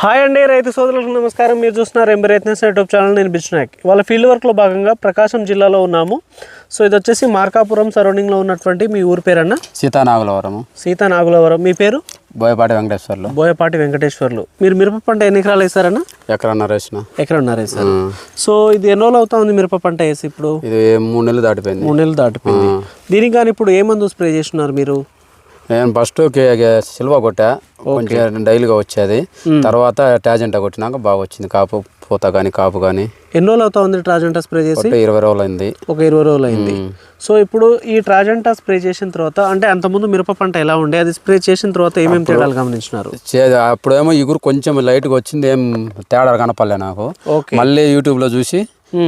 Hi అండి రైతు సోదరులకు నమస్కారం. మీరు చూస్తున్నారు ఎంబీ రైతు యూట్యూబ్ ఛానల్ నేను బిష్నాయక్. వాళ్ళ ఫీల్డ్ వర్క్లో భాగంగా ప్రకాశం జిల్లాలో ఉన్నాము. సో ఇది వచ్చేసి మార్కాపురం సరౌండింగ్లో ఉన్నటువంటి మీ ఊరి పేరన్న? సీతానాగులవరము సీతా నాగులవరం. మీ పేరు? బోయపాటి వెంకటేశ్వర్లు. బోయపాటి వెంకటేశ్వర్లు. మీరు మిరప పంట ఎన్ని ఎకరాలు వేసారన్న? ఎక్కడన్నా వేసిన. ఎక్కడ ఉన్నారు వేసారు. సో ఇది ఎన్ని రోజులు అవుతా ఉంది మిరప పంట వేసి ఇప్పుడు? ఇది మూడు నెలలు దాటిపోయింది. మూడు నెలలు దాటిపోయింది. దీనికి కానీ ఇప్పుడు ఏ మందు స్ప్రే చేస్తున్నారు మీరు? నేను ఫస్ట్ సిల్వ కొట్టా. కొంచెం డైలీగా వచ్చేది. తర్వాత టాజెంటా కొట్టినాక బాగా వచ్చింది. కాపు పూత కానీ కాపు కానీ ఎన్ని రోజులు అవుతా ఉంది ట్రాజెంటా స్ప్రే చేసి? ఇరవై రోజులు అయింది ఒక ఇరవై రోజులు అయింది సో ఇప్పుడు ఈ ట్రాజెంటా స్ప్రే చేసిన తర్వాత అంటే అంతకుముందు మిరప పంట ఎలా ఉండే అది స్ప్రే చేసిన తర్వాత ఏమేమి తేడాలు గమనించినారు? అప్పుడేమో ఇగురు కొంచెం లైట్గా వచ్చింది ఏం తేడా కనపడలే నాకు. మళ్ళీ యూట్యూబ్లో చూసి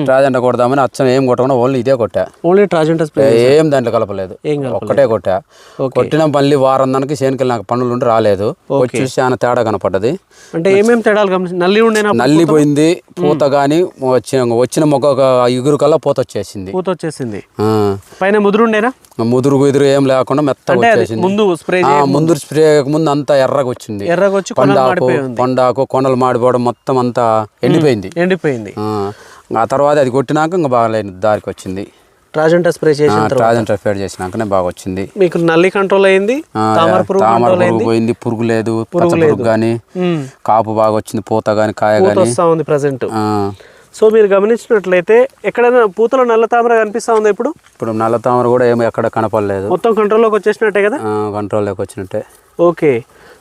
టాజెంటా కొడదామని అచ్చం ఏం కొట్టకుండా ఓన్లీ ఇదే కొట్టా. ఓన్లీ ట్రాజెంటా స్ప్రే ఏం దాంట్లో కలపలేదు. ఏం ఒక్కటే కొట్టా. కొట్టిన మళ్ళీ వారం దానికి చేనుకెళ్ళి నాకు పనులు ఉండి రాలేదు. వచ్చి చూసి చాలా తేడా కనపడ్డది. అంటే ఏమేమి తేడాలు గమనించి నల్లి ఉండేనా నల్లిపోయింది పూత కానీ వచ్చిన వచ్చిన మొక్క ఇగురు కల్లా పూత వచ్చేసింది. పూత వచ్చేసింది. పైన ముదురు ఉండేనా ముదురు గుదురు ఏం లేకుండా మెత్తగా వచ్చేసింది. ముందు స్ప్రే ముందు స్ప్రే ముందు అంతా ఎర్రగా వచ్చింది. ఎర్రగా వచ్చి పండాకు పండాకు కొనలు మాడిపోవడం మొత్తం అంతా ఎండిపోయింది. ఎండిపోయింది. ఆ. తర్వాత అది కొట్టినాక ఇంకా బాగా లేని దారికి వచ్చింది. ట్రాజెంటా స్ప్రే చేసిన తర్వాత? ట్రాజన్ ట్రైఫైడ్ చేసినాకనే బాగా వచ్చింది. మీకు నల్లి కంట్రోల్ అయింది? తామర పురుగు పోయింది. పురుగు లేదు పురుగు కానీ. కాపు బాగా వచ్చింది పూత కానీ కాయ కానీ ఉంది ప్రజెంట్ సో మీరు గమనించినట్లయితే ఎక్కడైనా పూతలో నల్ల తామర కనిపిస్తా ఉందా ఇప్పుడు? ఇప్పుడు నల్ల తామర కూడా ఏమి ఎక్కడ కనపడలేదు. మొత్తం కంట్రోల్లోకి వచ్చేసినట్టే కదా? కంట్రోల్లోకి వచ్చినట్టే. ఓకే.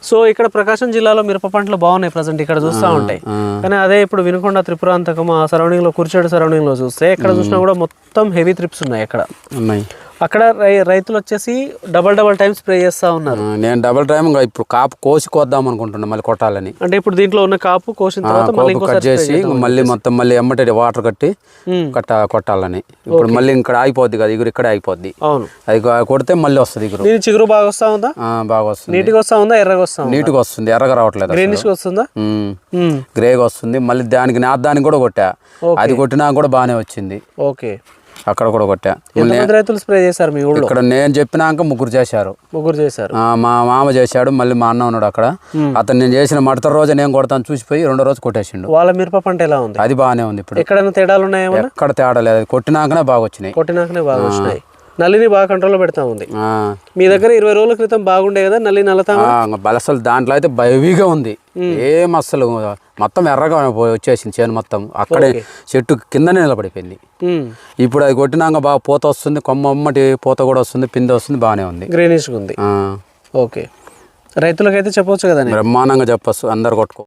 సో ఇక్కడ ప్రకాశం జిల్లాలో మిరప పంటలు బాగున్నాయి ప్రజెంట్ ఇక్కడ చూస్తూ ఉంటాయి కానీ అదే ఇప్పుడు వినుకొండ త్రిపురాంతకం ఆ సరౌండింగ్లో కుర్చేడు సరౌండింగ్లో చూస్తే ఎక్కడ చూసినా కూడా మొత్తం హెవీ ట్రిప్స్ ఉన్నాయి అక్కడ. ఉన్నాయి. అక్కడ రైతులు వచ్చేసి డబల్ డబల్ టైం స్ప్రే చేస్తా ఉన్నారు. నేను డబల్ టైం ఇప్పుడు కాపు కోసి కోద్దాం అనుకుంటున్నా మళ్ళీ కొట్టాలని. అంటే ఇప్పుడు దీంట్లో ఉన్న కాపు కోసిన తర్వాత కట్ చేసి మళ్ళీ మొత్తం మళ్ళీ ఎమ్మటి వాటర్ కట్టి. కట్ట కొట్టాలని. ఇప్పుడు మళ్ళీ ఇక్కడ ఆగిపోద్ది కదా ఇగురు ఇక్కడే ఆగిపోద్ది. అవును. అది కొడితే మళ్ళీ వస్తుంది ఇగురు. దీని చిగురు బాగా వస్తా ఉందా? బాగా వస్తుంది. నీట్గా వస్తా ఉందా ఎర్రగా వస్తా నీట్గా వస్తుంది ఎర్రగా రావట్లేదు. గ్రీనిష్ వస్తుందా. గ్రేగా వస్తుంది. మళ్ళీ దానికి నా దానికి కూడా కొట్టా. అది కొట్టినా కూడా బాగానే వచ్చింది. ఓకే. అక్కడ కూడా కొట్టా. ఎంతమంది రైతులు స్ప్రే చేశారు మీ ఊళ్ళో? ఇక్కడ నేను చెప్పినాక ముగ్గురు చేశారు. ముగ్గురు చేశారు. మా మామ చేశాడు మళ్ళీ మా అన్న ఉన్నాడు అక్కడ. అతను నేను చేసిన మడత రోజు నేను కొడతాను చూసిపోయి రెండో రోజు కొట్టేసిండు. వాళ్ళ మిరప పంట ఎలా ఉంది? అది బాగానే ఉంది ఇప్పుడు. ఎక్కడైనా తేడాలు ఉన్నాయేమో ఎక్కడ తేడా లేదు. కొట్టినాకనే బాగా వచ్చినాయి కొట్టినాకనే బాగా వచ్చినాయి నల్లిని బాగా కంట్రోల్లో పెడతా ఉంది. మీ దగ్గర ఇరవై రోజుల క్రితం బాగుండే కదా నల్లి ఇంక బలసలు దాంట్లో అయితే బయవిగా ఉంది. ఏం అసలు మొత్తం ఎర్రగా వచ్చేసింది చేను మొత్తం. అక్కడే చెట్టు కిందనే నిలబడిపోయింది. ఇప్పుడు అది కొట్టినాక బాగా పూత వస్తుంది కొమ్మ అమ్మటి పూత కూడా వస్తుంది పిండి వస్తుంది బాగానే ఉంది. గ్రీనిష్గా ఉంది. ఓకే. రైతులకైతే చెప్పొచ్చు కదా బ్రహ్మాండంగా చెప్పొచ్చు అందరు కొట్టుకో